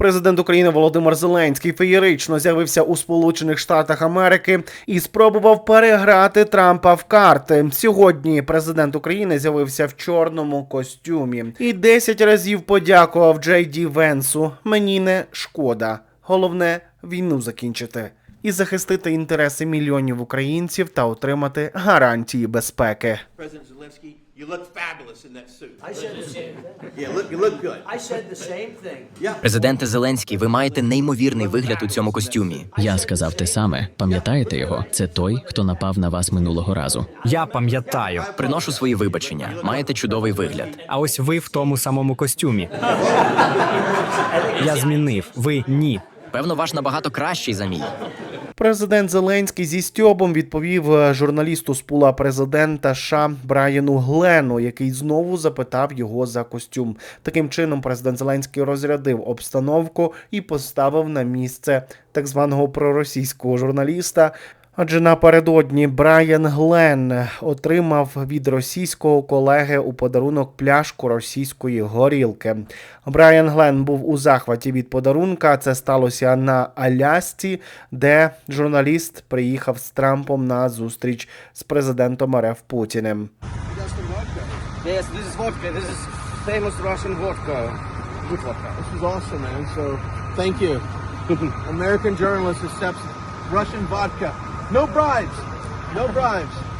Президент України Володимир Зеленський феєрично з'явився у Сполучених Штатах Америки і спробував переграти Трампа в карти. Сьогодні президент України з'явився в чорному костюмі і 10 разів подякував Джей Ді Венсу. Мені не шкода. Головне війну закінчити і захистити інтереси мільйонів українців та отримати гарантії безпеки. You look fabulous in that suit. I said the same thing. Yeah, look, you look good. I said the same thing. Yeah. Президенте Зеленський, ви маєте неймовірний вигляд у цьому костюмі. Я сказав те саме. Пам'ятаєте його? Це той, хто напав на вас минулого разу. Я пам'ятаю. Приношу свої вибачення. Маєте чудовий вигляд. А ось ви в тому самому костюмі. Я змінив. Ви ні. Певно, ваш набагато кращий за мій. Президент Зеленський зі стьобом відповів е, журналісту з пула президента США Брайану Глену, який знову запитав його за костюм. Таким чином, президент Зеленський розрядив обстановку і поставив на місце так званого проросійського журналіста. Адже напередодні Брайан Глен отримав від російського колеги у подарунок пляшку російської горілки. Брайан Глен був у захваті від подарунка. Це сталося на Алясці, де журналіст приїхав з Трампом на зустріч з президентом РФ Путіним. Yes, this is vodka. This is famous Russian vodka. Good vodka. This is awesome, man. So, thank you. American journalist accepts Russian vodka. No bribes. No bribes.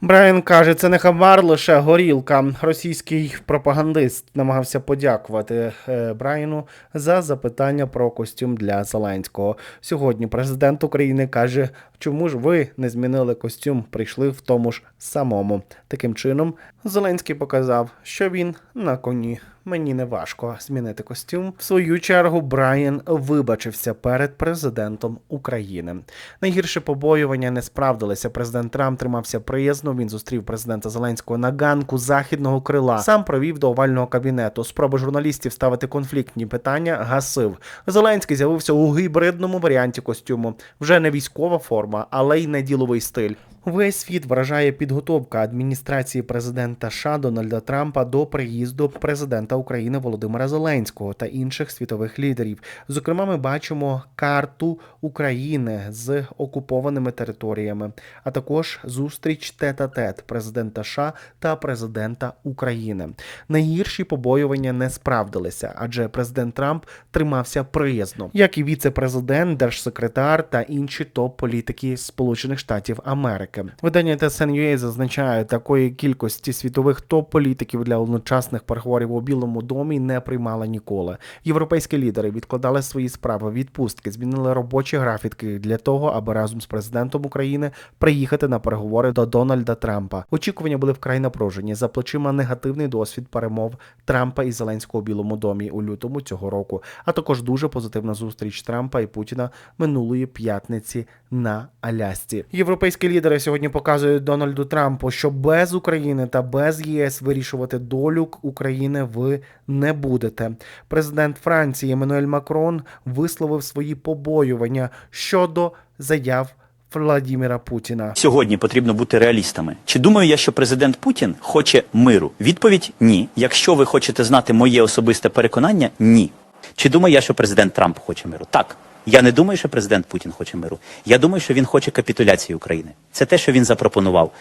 Брайан каже, це не хабар, лише горілка. Російський пропагандист намагався подякувати е, Брайану за запитання про костюм для Зеленського. Сьогодні президент України каже, чому ж ви не змінили костюм, прийшли в тому ж самому. Таким чином, Зеленський показав, що він на коні. Мені не важко змінити костюм. В свою чергу Брайан вибачився перед президентом України. Найгірше побоювання не справдилися. Президент Трамп тримався приязно. Він зустрів президента Зеленського на ганку західного крила. Сам провів до овального кабінету. Спроби журналістів ставити конфліктні питання гасив. Зеленський з'явився у гібридному варіанті костюму. Вже не військова форма, але й не діловий стиль. Весь світ вражає підготовка адміністрації президента США Дональда Трампа до приїзду президента України Володимира Зеленського та інших світових лідерів. Зокрема, ми бачимо карту України з окупованими територіями, а також зустріч тет-а-тет президента США та президента України. Найгірші побоювання не справдилися, адже президент Трамп тримався приязно, як і віце-президент, держсекретар та інші топ-політики Сполучених Штатів Америки. Видання TSN.ua зазначає, такої кількості світових топ-політиків для одночасних переговорів у Білому домі не приймала ніколи. Європейські лідери відкладали свої справи відпустки, змінили робочі графіки для того, аби разом з президентом України приїхати на переговори до Дональда Трампа. Очікування були вкрай напружені. За плечима негативний досвід перемов Трампа і Зеленського у Білому домі у лютому цього року, а також дуже позитивна зустріч Трампа і Путіна минулої п'ятниці на Алясці. Європейські лідери сьогодні показують Дональду Трампу, що без України та без ЄС вирішувати долю України ви не будете. Президент Франції Еммануель Макрон висловив свої побоювання щодо заяв Владіміра Путіна. Сьогодні потрібно бути реалістами. Чи думаю я, що президент Путін хоче миру? Відповідь ні. Якщо ви хочете знати моє особисте переконання, ні. Чи думаю я, що президент Трамп хоче миру? Так. Я не думаю, що президент Путін хоче миру. Я думаю, що він хоче капітуляції України. Це те, що він запропонував.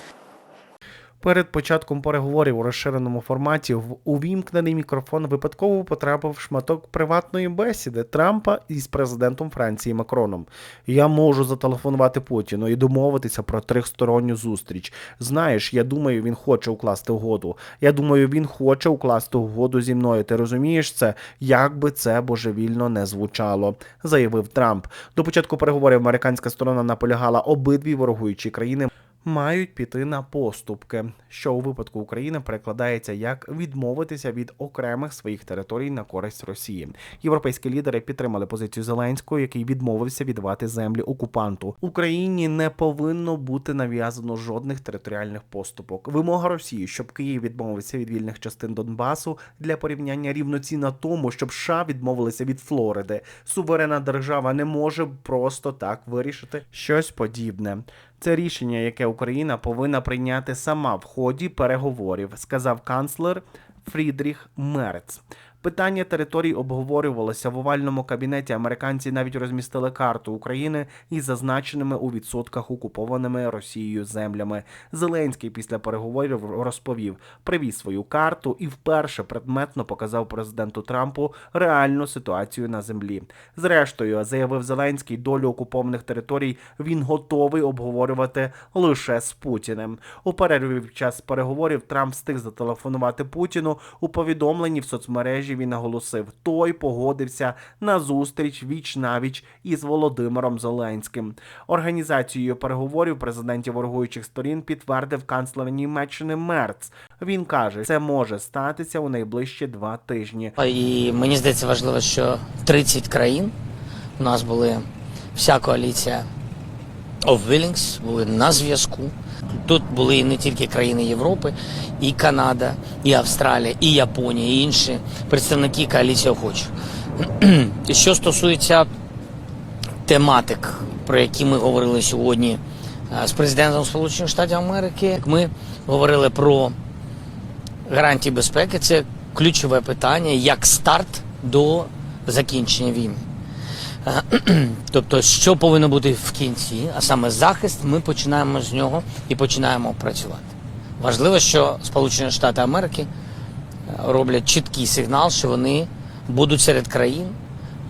Перед початком переговорів у розширеному форматі в увімкнений мікрофон випадково потрапив шматок приватної бесіди Трампа із президентом Франції Макроном. Я можу зателефонувати Путіну і домовитися про трьохсторонню зустріч. Знаєш, я думаю, він хоче укласти угоду. Я думаю, він хоче укласти угоду зі мною. Ти розумієш це? Як би це божевільно не звучало, заявив Трамп. До початку переговорів американська сторона наполягала обидві ворогуючі країни мають піти на поступки, що у випадку України перекладається як відмовитися від окремих своїх територій на користь Росії. Європейські лідери підтримали позицію Зеленського, який відмовився віддавати землі окупанту. Україні не повинно бути нав'язано жодних територіальних поступок. Вимога Росії, щоб Київ відмовився від вільних частин Донбасу для порівняння рівноцінна тому, щоб США відмовилися від Флориди. Суверенна держава не може просто так вирішити щось подібне. Це рішення, яке Україна повинна прийняти сама в ході переговорів, сказав канцлер Фрідріх Мерц. Питання територій обговорювалося в овальному кабінеті. Американці навіть розмістили карту України із зазначеними у відсотках окупованими Росією землями. Зеленський після переговорів розповів, привіз свою карту і вперше предметно показав президенту Трампу реальну ситуацію на землі. Зрештою, заявив Зеленський, долю окупованих територій він готовий обговорювати лише з Путіним. У перерві під час переговорів Трамп встиг зателефонувати Путіну. У повідомленні в соцмережі він наголосив, той погодився на зустріч віч навіч із Володимиром Зеленським. Організацією переговорів президентів ворогуючих сторін підтвердив канцлер Німеччини Мерц. Він каже, це може статися у найближчі два тижні. І мені здається важливо, що 30 країн у нас були вся коаліція of були на зв'язку. Тут були не тільки країни Європи, і Канада, і Австралія, і Японія, і інші представники коаліції охочих. Що стосується тематик, про які ми говорили сьогодні е, з президентом Сполучених Штатів Америки, ми говорили про гарантії безпеки це ключове питання як старт до закінчення війни. Тобто, що повинно бути в кінці, а саме захист, ми починаємо з нього і починаємо працювати. Важливо, що Сполучені Штати Америки е, роблять чіткий сигнал, що вони будуть серед країн,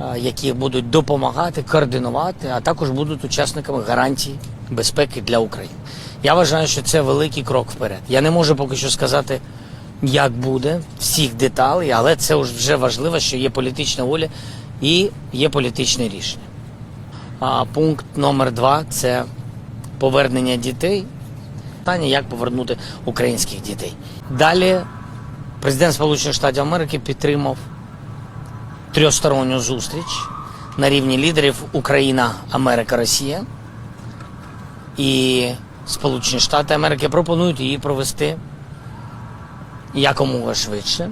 е, які будуть допомагати, координувати, а також будуть учасниками гарантій безпеки для України. Я вважаю, що це великий крок вперед. Я не можу поки що сказати, як буде всіх деталей, але це вже важливо, що є політична воля і є політичне рішення. А пункт номер два це повернення дітей. Питання, як повернути українських дітей. Далі президент Сполучених Штатів Америки підтримав трьохсторонню зустріч на рівні лідерів Україна, Америка, Росія. І Сполучені Штати Америки пропонують її провести якомога швидше.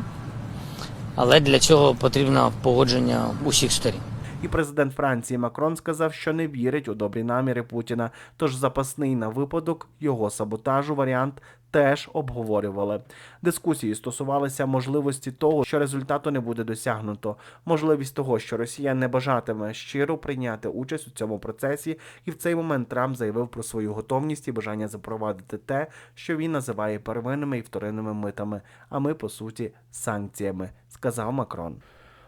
Але для цього потрібно погодження усіх сторін. І президент Франції Макрон сказав, що не вірить у добрі наміри Путіна. Тож запасний на випадок його саботажу варіант теж обговорювали. Дискусії стосувалися можливості того, що результату не буде досягнуто, можливість того, що Росія не бажатиме щиро прийняти участь у цьому процесі, і в цей момент Трамп заявив про свою готовність і бажання запровадити те, що він називає первинними і вторинними митами, а ми по суті санкціями, сказав Макрон.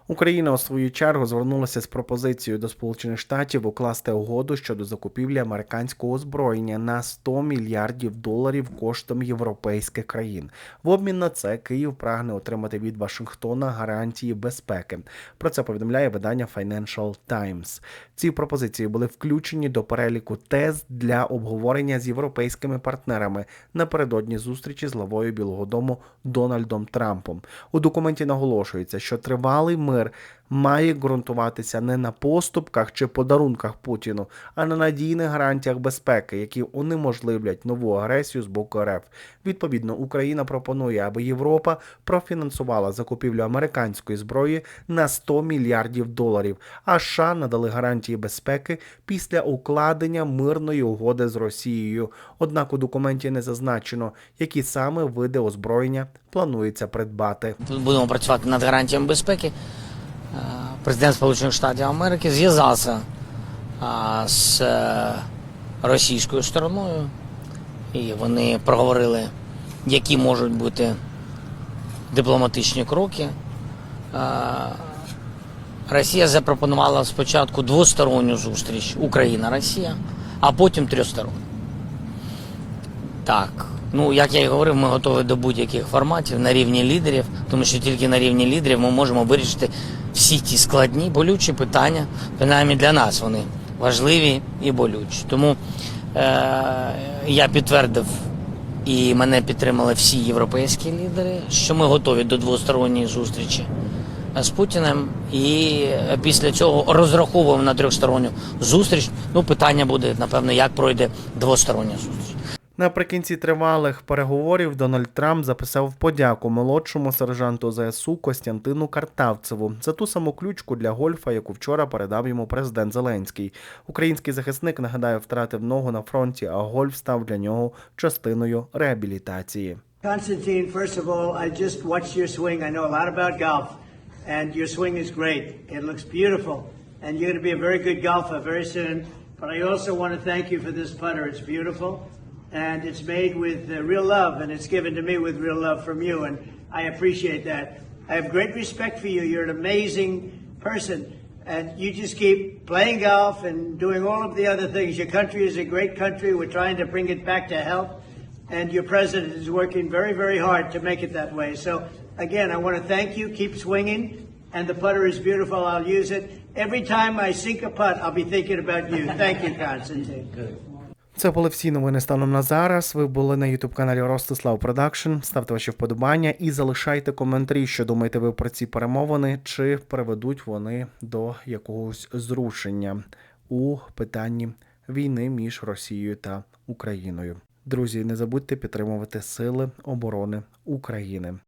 Україна у свою чергу звернулася з пропозицією до Сполучених Штатів укласти угоду щодо закупівлі американського озброєння на 100 мільярдів доларів коштом європейських країн. В обмін на це Київ прагне отримати від Вашингтона гарантії безпеки. Про це повідомляє видання Financial Times. Ці пропозиції були включені до переліку тез для обговорення з європейськими партнерами напередодні зустрічі з главою Білого Дому Дональдом Трампом. У документі наголошується, що тривалий мир має ґрунтуватися не на поступках чи подарунках Путіну, а на надійних гарантіях безпеки, які унеможливлять нову агресію з боку РФ. Відповідно, Україна пропонує, аби Європа профінансувала закупівлю американської зброї на 100 мільярдів доларів, а США надали гарантії безпеки після укладення мирної угоди з Росією. Однак у документі не зазначено, які саме види озброєння планується придбати. Тут будемо працювати над гарантіями безпеки. Президент Сполучених Штатів Америки зв'язався з е, російською стороною, і вони проговорили, які можуть бути дипломатичні кроки. Росія запропонувала спочатку двосторонню зустріч Україна-Росія, а потім трьохсторонню. Так, ну як я і говорив, ми готові до будь-яких форматів на рівні лідерів, тому що тільки на рівні лідерів ми можемо вирішити всі ті складні, болючі питання, принаймні для нас вони важливі і болючі. Тому е- я підтвердив і мене підтримали всі європейські лідери, що ми готові до двосторонньої зустрічі з Путіним, і після цього розраховуємо на трьохсторонню зустріч. Ну, питання буде, напевно, як пройде двостороння зустріч. Наприкінці тривалих переговорів Дональд Трамп записав подяку молодшому сержанту ЗСУ Костянтину Картавцеву за ту саму ключку для гольфа, яку вчора передав йому президент Зеленський. Український захисник нагадаю втратив ногу на фронті, а гольф став для нього частиною реабілітації. Constantine, first of all, I just watched your swing. I know a and you're going to be a very good golfer very soon. But I also want to thank you for this putter. It's beautiful, and it's made with uh, real love, and it's given to me with real love from you, and I appreciate that. I have great respect for you. You're an amazing person, and you just keep playing golf and doing all of the other things. Your country is a great country. We're trying to bring it back to health, and your president is working very, very hard to make it that way. So, again, I want to thank you. Keep swinging, and the putter is beautiful. I'll use it. Every time I sink a putt, I'll be thinking about you. Thank you, Constantine. Це були всі новини станом на зараз. Ви були на ютуб каналі Ростислав Продакшн. Ставте ваші вподобання і залишайте коментарі, що думаєте ви про ці перемовини, чи приведуть вони до якогось зрушення у питанні війни між Росією та Україною. Друзі, не забудьте підтримувати Сили оборони України.